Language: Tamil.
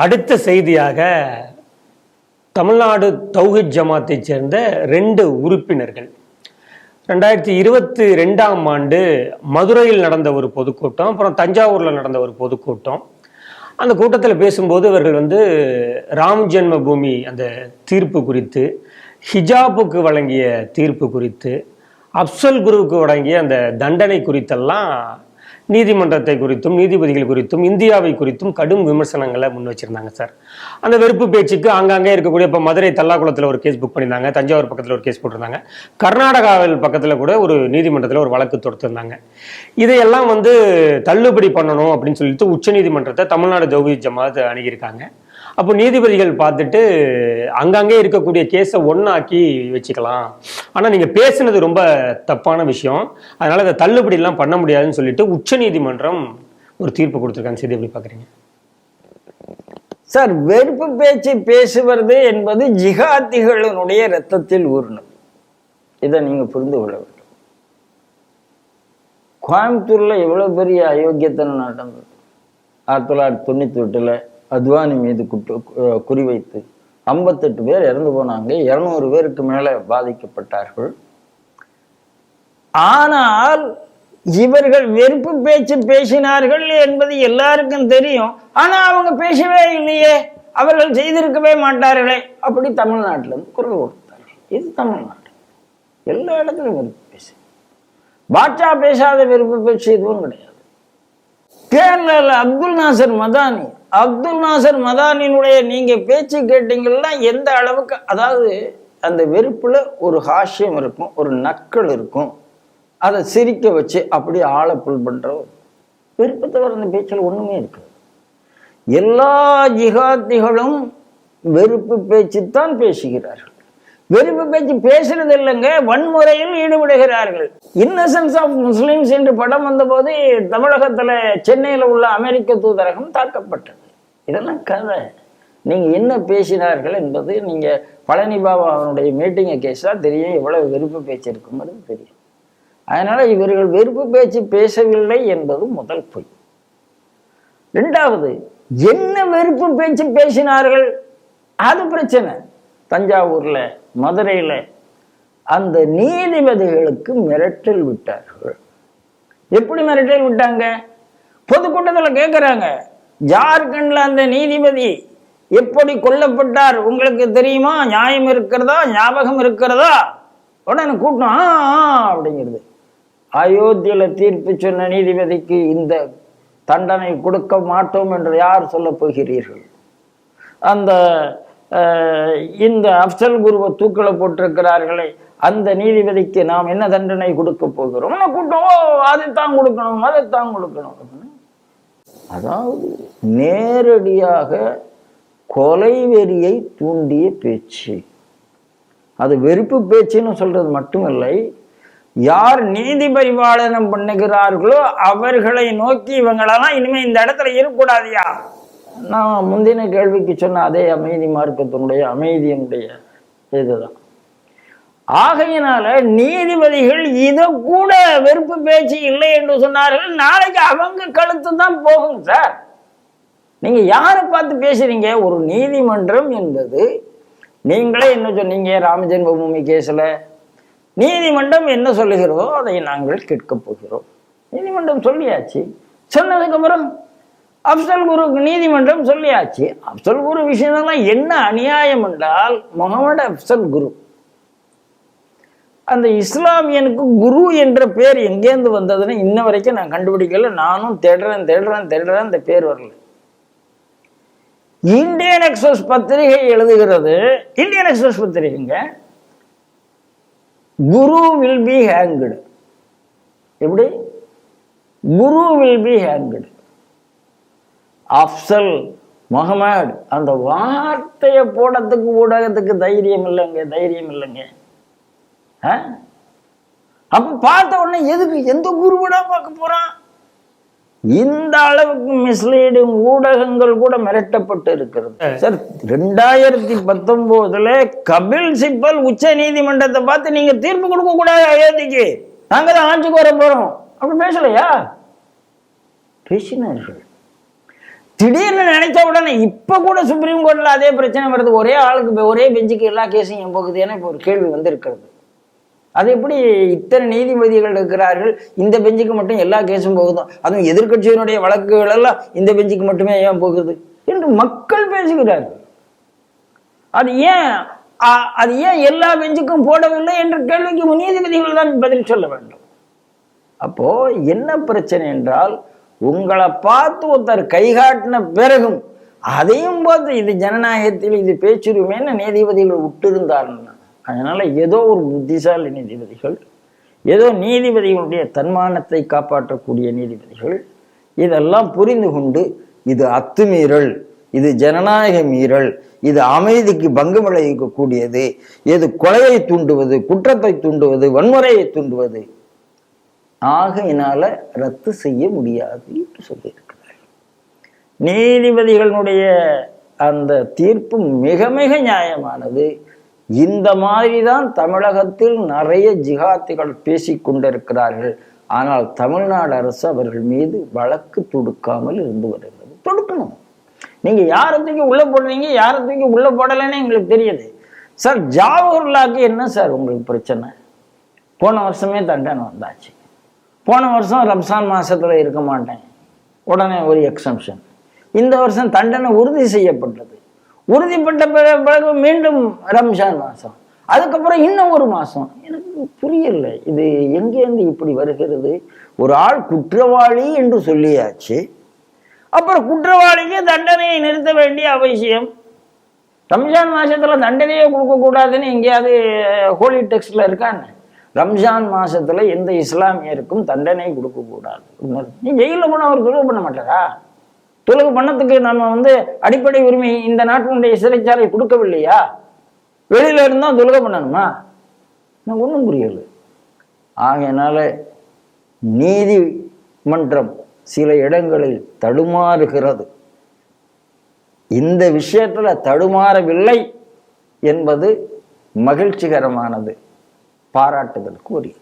அடுத்த செய்தியாக தமிழ்நாடு தௌஹித் ஜமாத்தைச் சேர்ந்த ரெண்டு உறுப்பினர்கள். ரெண்டாயிரத்தி இருபத்தி ரெண்டாம் ஆண்டு மதுரையில் நடந்த ஒரு பொதுக்கூட்டம் அப்புறம் தஞ்சாவூரில் நடந்த ஒரு பொதுக்கூட்டம். அந்த கூட்டத்தில் பேசும்போது இவர்கள் வந்து ராம் ஜென்ம பூமி அந்த தீர்ப்பு குறித்து ஹிஜாபுக்கு வழங்கிய தீர்ப்பு குறித்து அப்சல் குருவுக்கு வழங்கிய அந்த தண்டனை குறித்தெல்லாம் நீதிமன்றத்தை குறித்தும் நீதிபதிகள் குறித்தும் இந்தியாவை குறித்தும் கடும் விமர்சனங்களை முன் வச்சிருந்தாங்க சார். அந்த வெறுப்பு பேச்சுக்கு ஆங்காங்கே இருக்கக்கூடிய இப்போ மதுரை தல்லாக்குளத்தில் ஒரு கேஸ் புக் பண்ணியிருந்தாங்க தஞ்சாவூர் பக்கத்தில் ஒரு கேஸ் போட்டிருந்தாங்க. கர்நாடகாவில் பக்கத்தில் கூட ஒரு நீதிமன்றத்தில் ஒரு வழக்கு தொடுத்திருந்தாங்க. இதையெல்லாம் வந்து தள்ளுபடி பண்ணணும் அப்படின்னு சொல்லிட்டு உச்சநீதிமன்றத்தை தமிழ்நாடு தௌஹீத் ஜமாத் அணுகியிருக்காங்க. அப்போ நீதிபதிகள் பார்த்துட்டு அங்கங்கே இருக்கக்கூடிய கேஸை ஒன்றாக்கி வச்சுக்கலாம். ஆனால் நீங்கள் பேசுனது ரொம்ப தப்பான விஷயம். அதனால் அதை தள்ளுபடியெல்லாம் பண்ண முடியாதுன்னு சொல்லிட்டு உச்சநீதிமன்றம் ஒரு தீர்ப்பு கொடுத்துருக்காங்க. செய்தி எப்படி பார்க்குறீங்க? சார் வெறுப்பு பேச்சு பேசுவது என்பது ஜிகாத்திகளினுடைய ரத்தத்தில் ஊறினது இதை நீங்கள் புரிந்து கொள்ள வேண்டும். கோயம்புத்தூரில் எவ்வளோ பெரிய அயோக்கியத்தனம் நடந்தது? ஆயிரத்தி தொள்ளாயிரத்தி தொண்ணூற்றி எட்டில் அத்வானி மீது குட்டு குறிவைத்து ஐம்பத்தெட்டு பேர் இறந்து போனாங்க இருநூறு பேருக்கு மேல பாதிக்கப்பட்டார்கள். ஆனால் இவர்கள் வெறுப்பு பேச்சு பேசினார்கள் என்பது எல்லாருக்கும் தெரியும். ஆனா அவங்க பேசவே இல்லையே. அவர்கள் செய்திருக்கவே மாட்டார்களே. அப்படி தமிழ்நாட்டுல இருந்து குரல் கொடுத்தார்கள். இது தமிழ்நாடு. எல்லா இடத்துலயும் வெறுப்பு பேசு. பாட்சா பேசாத வெறுப்பு பேச்சு எதுவும் கிடையாது. கேரளாவில் அப்துல் நாசர் மதானி அப்துல் நாசர் மதானினுடைய நீங்க பேச்சு கேட்டீங்கன்னா எந்த அளவுக்கு அதாவது அந்த வெறுப்புல ஒரு ஹாஷியம் இருக்கும் ஒரு நக்கல் இருக்கும். அதை சிரிக்க வச்சு அப்படியே ஆளை புல் பண்றவர் வெறுப்பு தவிர அந்த பேச்சில் ஒண்ணுமே இருக்கு எல்லா ஜிகாத்திகளும் வெறுப்பு பேச்சுத்தான் பேசுகிறார்கள். வெறுப்பு பேச்சு பேசுறது இல்லைங்க வன்முறையில் ஈடுபடுகிறார்கள். இன்னசென்ஸ் ஆஃப் முஸ்லிம்ஸ் என்று படம் வந்தபோது தமிழகத்துல சென்னையில உள்ள அமெரிக்க தூதரகம் தாக்கப்பட்டது. இதெல்லாம் கதை. நீங்க என்ன பேசினார்கள் என்பது நீங்க பழனி பாபா அவனுடைய மீட்டிங்கை கேஸா தெரியும். எவ்வளவு வெறுப்பு பேச்சு இருக்குங்கிறது தெரியும். அதனால இவர்கள் வெறுப்பு பேச்சு பேசவில்லை என்பது முதல் பொய். ரெண்டாவது என்ன வெறுப்பு பேச்சு பேசினார்கள்? அது பிரச்சனை. தஞ்சாவூர்ல மதுரையில அந்த நீதிபதிகளுக்கு மிரட்டல் விட்டார்கள். எப்படி மிரட்டல் விட்டாங்க? பொதுக்கூட்டத்துல கேட்குறாங்க ஜார்க்கண்ட்ல அந்த நீதிபதி எப்படி கொல்லப்பட்டார் உங்களுக்கு தெரியுமா? நியாயம் இருக்கிறதா? ஞாபகம் இருக்கிறதா? உடனே கூட்டம் அப்படிங்கிறது. அயோத்தியில தீர்ப்பு சொன்ன நீதிபதிக்கு இந்த தண்டனை கொடுக்க மாட்டோம் என்று யார் சொல்ல போகிறீர்கள்? அந்த இந்த அப்சல் குருவை தூக்கில போட்டிருக்கிறார்களே அந்த நீதிபதிக்கு நாம் என்ன தண்டனை கொடுக்க போகிறோம்? கூட்டம் ஓ அதைத்தான் கொடுக்கணும் அதைத்தான் கொடுக்கணும். அதாவது நேரடியாக கொலை வெறியை தூண்டிய பேச்சு. அது வெறுப்பு பேச்சுன்னு சொல்றது மட்டுமில்லை. யார் நீதி பரிபாலனம் பண்ணுகிறார்களோ அவர்களை நோக்கி இவங்களெல்லாம் இனிமேல் இந்த இடத்துல இருக்கக்கூடாதியா? நான் முந்தின கேள்விக்கு சொன்ன அதே அமைதி மார்க்கத்தினுடைய அமைதியினுடைய இதுதான். ஆகையினால நீதிபதிகள் இதை கூட வெறுப்பு பேச்சு இல்லை என்று சொன்னார்கள். நாளைக்கு அவங்க கழுத்து தான் போகும் சார். நீங்க யாரை பார்த்து பேசுறீங்க? ஒரு நீதிமன்றம் என்பது நீங்களே என்ன சொன்னீங்க? ராம ஜென்மபூமி கேஸ்ல. நீதிமன்றம் என்ன சொல்லுகிறதோ அதை நாங்கள் கேட்கப் போகிறோம். நீதிமன்றம் சொல்லியாச்சு. சொன்னதுக்கு அப்புறம் அப்சல் குருக்கு நீதிமன்றம் சொல்லியாச்சு. அப்சல் குரு விஷயம்லாம் என்ன அநியாயம் என்றால் முகமது அப்சல் குரு அந்த இஸ்லாமியனுக்கு குரு என்ற பேர் எங்கேருந்து வந்ததுன்னு இன்ன வரைக்கும் நான் கண்டுபிடிக்கல. நானும் தேடுறேன் தேடுறேன் தேடுறேன் அந்த பேர் வரல. இந்தியன் எக்ஸ்பிரஸ் பத்திரிகை எழுதுகிறது. இந்தியன் எக்ஸ்பிரஸ் பத்திரிகைங்க. குரு வில் பி ஹேங்குடு எப்படி? Guru will be hanged Afzal Mohammad அந்த வார்த்தையை போடத்துக்கு ஊடகத்துக்கு தைரியம் இல்லைங்க தைரியம் இல்லைங்க. அப்ப பார்த்த உடனே எதுக்கு? எந்த குருவடா பார்க்க போறான்? இந்த அளவுக்கு மிஸ்லீடிங் ஊடகங்கள் கூட மிரட்டப்பட்டு இருக்கிறது. சார் ரெண்டாயிரத்தி பத்தொன்பதுல கபில் சிப்பல் உச்ச நீதிமன்றத்தை பார்த்து நீங்க தீர்ப்பு கொடுக்க கூடாது அயோத்திக்கு. நாங்க தான் ஆட்சிக்கு வர போறோம். அப்படி பேசலையா? பேசினார்கள். திடீர்னு நினைச்ச உடனே இப்ப கூட சுப்ரீம் கோர்ட்ல அதே பிரச்சனை வருது. ஒரே ஆளுக்கு ஒரே பெஞ்சுக்கு எல்லா கேஸும் ஏன் போகுது ஏன்னா இப்போ ஒரு கேள்வி வந்திருக்கிறது. அது எப்படி இத்தனை நீதிபதிகள் இருக்கிறார்கள்? இந்த பெஞ்சுக்கு மட்டும் எல்லா கேஸும் போகுதும். அதுவும் எதிர்க்கட்சியினுடைய வழக்குகள் எல்லாம் இந்த பெஞ்சுக்கு மட்டுமே ஏன் போகுது? என்று மக்கள் பேசுகிறார்கள். அது ஏன் அது ஏன் எல்லா பெஞ்சுக்கும் போடவில்லை என்ற கேள்விக்கு நீதிபதிகள் தான் பதில் சொல்ல வேண்டும். அப்போ என்ன பிரச்சனை என்றால் உங்களை பார்த்து ஒருத்தர் கைகாட்டின பிறகும் அதையும் பார்த்து இது ஜனநாயகத்தில் இது பேச்சுரிமைன்னு நீதிபதிகள் விட்டிருந்தாருன்னா அதனால் ஏதோ ஒரு புத்திசாலி நீதிபதிகள் ஏதோ நீதிபதிகளுடைய தன்மானத்தை காப்பாற்றக்கூடிய நீதிபதிகள் இதெல்லாம் புரிந்து கொண்டு இது அத்துமீறல் இது ஜனநாயக மீறல் இது அமைதிக்கு பங்கம் விளைவிக்கக்கூடியது இது கொலையை தூண்டுவது குற்றத்தை தூண்டுவது வன்முறையை தூண்டுவது. ஆகையினால ரத்து செய்ய முடியாது என்று சொல்லியிருக்கிறார் நீதிபதிகளுடைய அந்த தீர்ப்பு மிக மிக நியாயமானது. இந்த மாதிரி தான் தமிழகத்தில் நிறைய ஜிகாத்திகள் பேசி கொண்டிருக்கிறார்கள். ஆனால் தமிழ்நாடு அரசு அவர்கள் மீது வழக்கு தொடுக்காமல் இருந்து வருகிறது. தொடுக்கணும். நீங்கள் யாரை தூக்கி உள்ளே போடுறீங்க யாரை தூக்கி உள்ளே போடலைன்னு எங்களுக்கு தெரியுது. சார் ஜாவஹர்லாக்கு என்ன சார் உங்களுக்கு பிரச்சனை? போன வருஷமே தண்டனை வந்தாச்சு. போன வருஷம் ரம்சான் மாதத்தில் இருக்க மாட்டேன். உடனே ஒரு எக்ஸம்ஷன். இந்த வருஷம் தண்டனை உறுதி செய்யப்பட்டது. உறுதிப்பட்ட பிறகு மீண்டும் ரம்ஜான் மாசம். அதுக்கப்புறம் இன்னும் ஒரு மாசம். எனக்கு புரியல. இது எங்கேருந்து இப்படி வருகிறது? ஒரு ஆள் குற்றவாளி என்று சொல்லியாச்சு. அப்புறம் குற்றவாளிக்கு தண்டனையை நிறுத்த வேண்டிய அவசியம். ரம்ஜான் மாசத்துல தண்டனையே கொடுக்கக்கூடாதுன்னு எங்கேயாவது ஹோலி டெக்ஸ்டில் இருக்கான்னு ரம்ஜான் மாசத்துல எந்த இஸ்லாமியருக்கும் தண்டனை கொடுக்கக்கூடாது நீ ஜெயிலில் போனால் அவர் தொழுகை பண்ண மாட்டாரா? தொழுகை பண்ணத்துக்கு நம்ம வந்து அடிப்படை உரிமை இந்த நாட்டினுடைய சிறைச்சாலை கொடுக்கவில்லையா? வெளியில இருந்தா தொழுக பண்ணணுமா? எனக்கு ஒன்றும் புரியல. ஆகையினால நீதிமன்றம் சில இடங்களில் தடுமாறுகிறது. இந்த விஷயத்துல தடுமாறவில்லை என்பது மகிழ்ச்சிகரமானது. பாராட்டுதலுக்கு உரியது